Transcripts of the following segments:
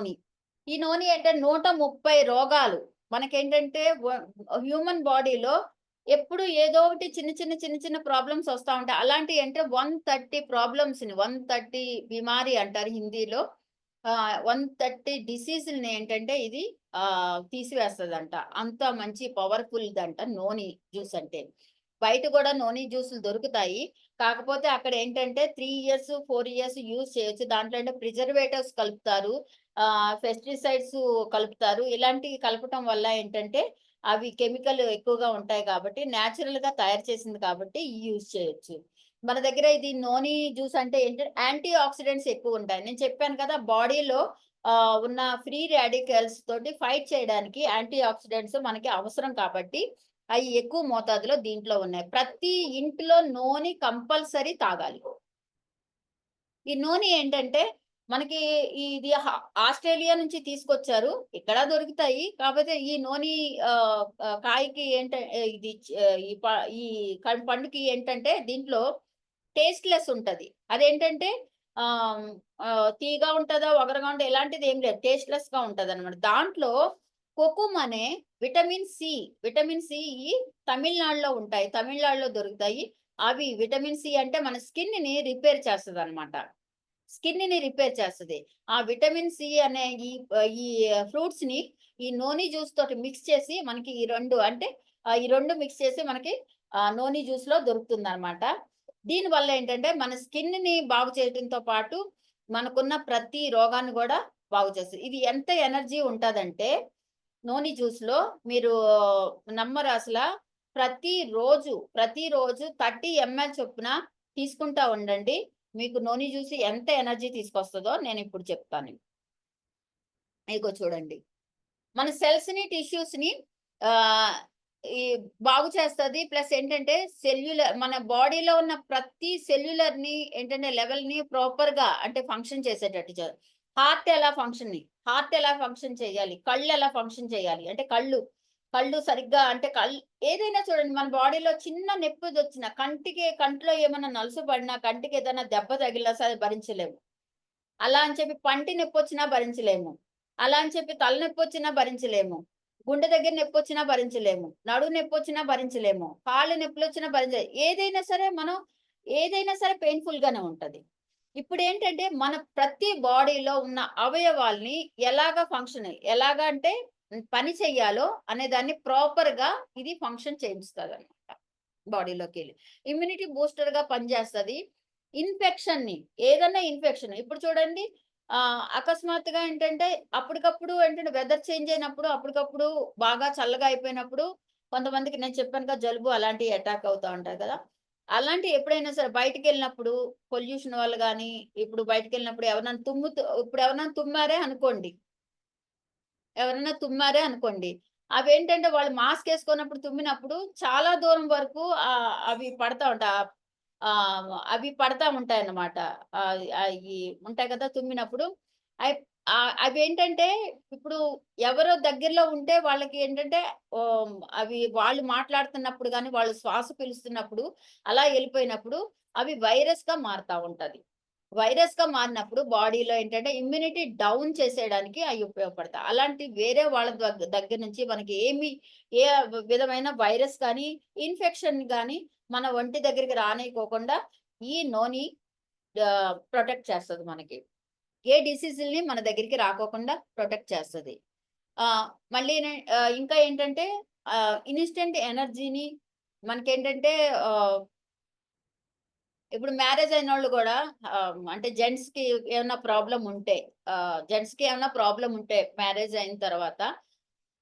నోని. ఈ నోని అంటే నూట ముప్పై రోగాలు. మనకేంటంటే హ్యూమన్ బాడీలో ఎప్పుడు ఏదో ఒకటి చిన్న చిన్న చిన్న చిన్న ప్రాబ్లమ్స్ వస్తూ ఉంటాయి. అలాంటి అంటే వన్ థర్టీ ప్రాబ్లమ్స్ని వన్ థర్టీ బిమారి అంటారు హిందీలో. వన్ థర్టీ డిసీజుల్ని ఏంటంటే ఇది తీసివేస్తుందంట. అంత మంచి పవర్ఫుల్ దంట నోని జ్యూస్ అంటే. బయట కూడా నోని జ్యూసులు దొరుకుతాయి. కాకపోతే అక్కడ ఏంటంటే three years four years use చేయొచ్చు. దాంట్లో అంటే ప్రిజర్వేటివ్స్ కలుపుతారు. పెస్టిసైడ్స్ కలుపుతారు. ఇలాంటివి కలపటం వల్ల ఏంటంటే అవి కెమికల్ ఎక్కువగా ఉంటాయి కాబట్టి న్యాచురల్గా తయారు చేసింది కాబట్టి యూజ్ చేయొచ్చు. మన దగ్గర ఇది నోని జ్యూస్ అంటే ఏంటంటే యాంటీ ఆక్సిడెంట్స్ ఎక్కువ ఉంటాయి. నేను చెప్పాను కదా బాడీలో ఆ, ఉన్న ఫ్రీ రాడికల్స్ తోటి ఫైట్ చేయడానికి యాంటీ ఆక్సిడెంట్స్ మనకి అవసరం కాబట్టి అవి ఎక్కువ మోతాదులో దీంట్లో ఉన్నాయి. ప్రతి ఇంట్లో నూనె కంపల్సరీ తాగాలి. ఈ నూనె ఏంటంటే మనకి ఇది ఆస్ట్రేలియా నుంచి తీసుకొచ్చారు. ఇక్కడ దొరుకుతాయి. కాకపోతే ఈ నూనె కాయకి ఏంటంటే ఇది ఈ ఈ పండుకి ఏంటంటే దీంట్లో టేస్ట్లెస్ ఉంటది. అదేంటంటే ఆ తీగా ఉంటుందా ఒగరగా ఉంటుందా ఎలాంటిది ఏం లేదు. టేస్ట్లెస్గా ఉంటది అనమాట దాంట్లో కొకుమ్ అనే విటమిన్ సి విటమిన్ సి తమిళనాడులో ఉంటాయి. తమిళనాడులో దొరుకుతాయి. అవి విటమిన్ సి అంటే మన స్కిన్ని రిపేర్ చేస్తుంది అనమాట స్కిన్ని రిపేర్ చేస్తుంది. ఆ విటమిన్ సి అనే ఈ ఈ ఫ్రూట్స్ని ఈ నోని జ్యూస్ తోటి మిక్స్ చేసి మనకి ఈ రెండు అంటే ఈ రెండు మిక్స్ చేసి మనకి ఆ, నోని జ్యూస్లో దొరుకుతుంది అనమాట దీని వల్ల ఏంటంటే మన స్కిన్ని బాగు చేయడంతో పాటు మనకున్న ప్రతి రోగాన్ని కూడా బాగు చేస్తుంది. ఇది ఎంత ఎనర్జీ ఉంటుందంటే నోని జ్యూస్లో మీరు నమ్మరు అసలు ప్రతి రోజు ప్రతి రోజు థర్టీ ఎంఎల్ చొప్పున తీసుకుంటా ఉండండి. మీకు నోని చూసి ఎంత ఎనర్జీ తీసుకొస్తుందో నేను ఇప్పుడు చెప్తాను. ఇగో చూడండి. మన సెల్స్ని టిష్యూస్ని ఈ బాగు చేస్తుంది. ప్లస్ ఏంటంటే సెల్యులర్ మన బాడీలో ఉన్న ప్రతి సెల్యులర్ని ఏంటంటే లెవెల్ని ప్రాపర్గా అంటే ఫంక్షన్ చేసేటట్టు హార్ట్ ఎలా ఫంక్షన్ హార్ట్ ఎలా ఫంక్షన్ చేయాలి? కళ్ళు ఎలా ఫంక్షన్ చేయాలి? అంటే కళ్ళు కళ్ళు సరిగ్గా అంటే కళ్ళు ఏదైనా చూడండి మన బాడీలో చిన్న నొప్పి వచ్చిన కంటికి కంట్లో ఏమైనా నలుసు పడినా కంటికి ఏదైనా దెబ్బ తగిలినా సరే భరించలేము. అలా అని చెప్పి పంటి నొప్పి వచ్చినా భరించలేము. అలా అని చెప్పి తలనొప్పి వచ్చినా భరించలేము. గుండె దగ్గర నొప్పి వచ్చినా భరించలేము. నడువు నొప్పి వచ్చినా భరించలేము. కాళ్ళు నొప్పులు వచ్చినా భరించలేము. ఏదైనా సరే మనం ఏదైనా సరే పెయిన్ఫుల్ గానే ఉంటది. ఇప్పుడు ఏంటంటే మన ప్రతి బాడీలో ఉన్న అవయవాల్ని ఎలాగా ఫంక్షన్ ఎలాగా అంటే పని చెయ్యాలో అనే దాన్ని ప్రాపర్గా ఇది ఫంక్షన్ చేయిస్తుంది అనమాట బాడీలోకి వెళ్ళి ఇమ్యూనిటీ బూస్టర్గా పనిచేస్తుంది. ఇన్ఫెక్షన్ని ఏదన్నా ఇన్ఫెక్షన్ ఇప్పుడు చూడండి ఆ అకస్మాత్తుగా ఏంటంటే అప్పటికప్పుడు ఏంటంటే వెదర్ చేంజ్ అయినప్పుడు అప్పటికప్పుడు బాగా చల్లగా అయిపోయినప్పుడు కొంతమందికి నేను చెప్పాను కదా జలుబు అలాంటివి అటాక్ అవుతా ఉంటాయి కదా. అలాంటి ఎప్పుడైనా సరే బయటకు వెళ్ళినప్పుడు పొల్యూషన్ వల్ల కానీ ఇప్పుడు బయటకు వెళ్ళినప్పుడు ఎవరైనా తుమ్ము ఇప్పుడు ఎవరైనా తుమ్మారే అనుకోండి ఎవరైనా తుమ్మారే అనుకోండి. అవేంటంటే వాళ్ళు మాస్క్ వేసుకున్నప్పుడు తుమ్మినప్పుడు చాలా దూరం వరకు ఆ అవి పడతా ఉంటాయి ఆ అవి పడతా ఉంటాయి అన్నమాట అవి ఉంటాయి కదా తుమ్మినప్పుడు. అవి అవి ఏంటంటే ఇప్పుడు ఎవరో దగ్గరలో ఉంటే వాళ్ళకి ఏంటంటే అవి వాళ్ళు మాట్లాడుతున్నప్పుడు కానీ వాళ్ళు శ్వాస పిలుస్తున్నప్పుడు అలా వెళ్ళిపోయినప్పుడు అవి వైరస్గా మారుతా ఉంటది. వైరస్గా మారినప్పుడు బాడీలో ఏంటంటే ఇమ్యూనిటీ డౌన్ చేసేయడానికి అవి ఉపయోగపడతాయి. అలాంటి వేరే వాళ్ళ దగ్గ- దగ్గర నుంచి మనకి ఏమి ఏ విధమైన వైరస్ కానీ ఇన్ఫెక్షన్ కానీ మన ఒంటి దగ్గరికి రానియకోకుండా ఈ నోని ప్రొటెక్ట్ చేస్తుంది మనకి. ఏ డిసీజుల్ని మన దగ్గరికి రాకోకుండా ప్రొటెక్ట్ చేస్తుంది. మళ్ళీ ఇంకా ఏంటంటే ఇన్స్టెంట్ ఎనర్జీని మనకేంటంటే ఇప్పుడు మ్యారేజ్ అయిన వాళ్ళు కూడా అంటే జెంట్స్కి ఏమైనా ప్రాబ్లం ఉంటే జెంట్స్కి ఏమైనా ప్రాబ్లం ఉంటే మ్యారేజ్ అయిన తర్వాత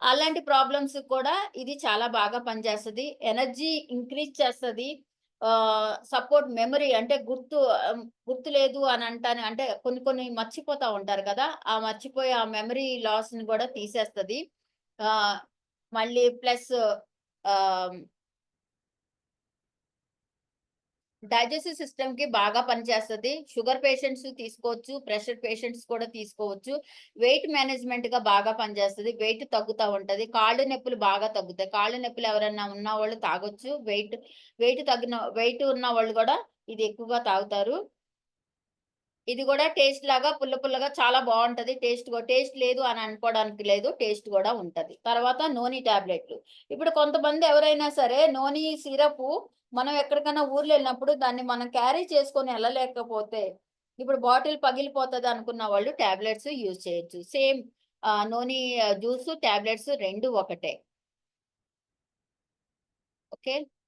అలాంటి ప్రాబ్లమ్స్ కూడా ఇది చాలా బాగా పనిచేస్తుంది. ఎనర్జీ ఇంక్రీజ్ చేస్తుంది. సపోర్ట్ మెమరీ అంటే గుర్తు గుర్తు లేదు అని అంటాను అంటే కొన్ని కొన్ని మర్చిపోతా ఉంటారు కదా ఆ మర్చిపోయే ఆ మెమరీ లాస్ని కూడా తీసేస్తుంది. ఆ మళ్ళీ ప్లస్ డైజెస్టివ్ సిస్టమ్కి బాగా పనిచేస్తుంది. షుగర్ పేషెంట్స్ తీసుకోవచ్చు ప్రెషర్ పేషెంట్స్ కూడా తీసుకోవచ్చు. వెయిట్ మేనేజ్మెంట్గా బాగా పనిచేస్తుంది. వెయిట్ తగ్గుతూ ఉంటది. కాళ్ళు నొప్పులు బాగా తగ్గుతాయి. కాళ్ళు నొప్పులు ఎవరైనా ఉన్న వాళ్ళు తాగొచ్చు. వెయిట్ వెయిట్ తగ్గిన వెయిట్ ఉన్న వాళ్ళు కూడా ఇది ఎక్కువగా తాగుతారు. ఇది కూడా టేస్ట్ లాగా పుల్ల పుల్లగా చాలా బాగుంటది. టేస్ట్ టేస్ట్ లేదు అని అనుకోవడానికి లేదు. టేస్ట్ కూడా ఉంటది. తర్వాత నోని టాబ్లెట్లు. ఇప్పుడు కొంతమంది ఎవరైనా సరే నోని సిరప్ మనం ఎక్కడికైనా ఊర్లో వెళ్ళినప్పుడు దాన్ని మనం క్యారీ చేసుకొని వెళ్ళలేకపోతే ఇప్పుడు బాటిల్ పగిలిపోతుంది అనుకున్న వాళ్ళు టాబ్లెట్స్ యూజ్ చేయొచ్చు. సేమ్ నోని జ్యూస్ టాబ్లెట్స్ రెండు ఒకటే. ఓకే?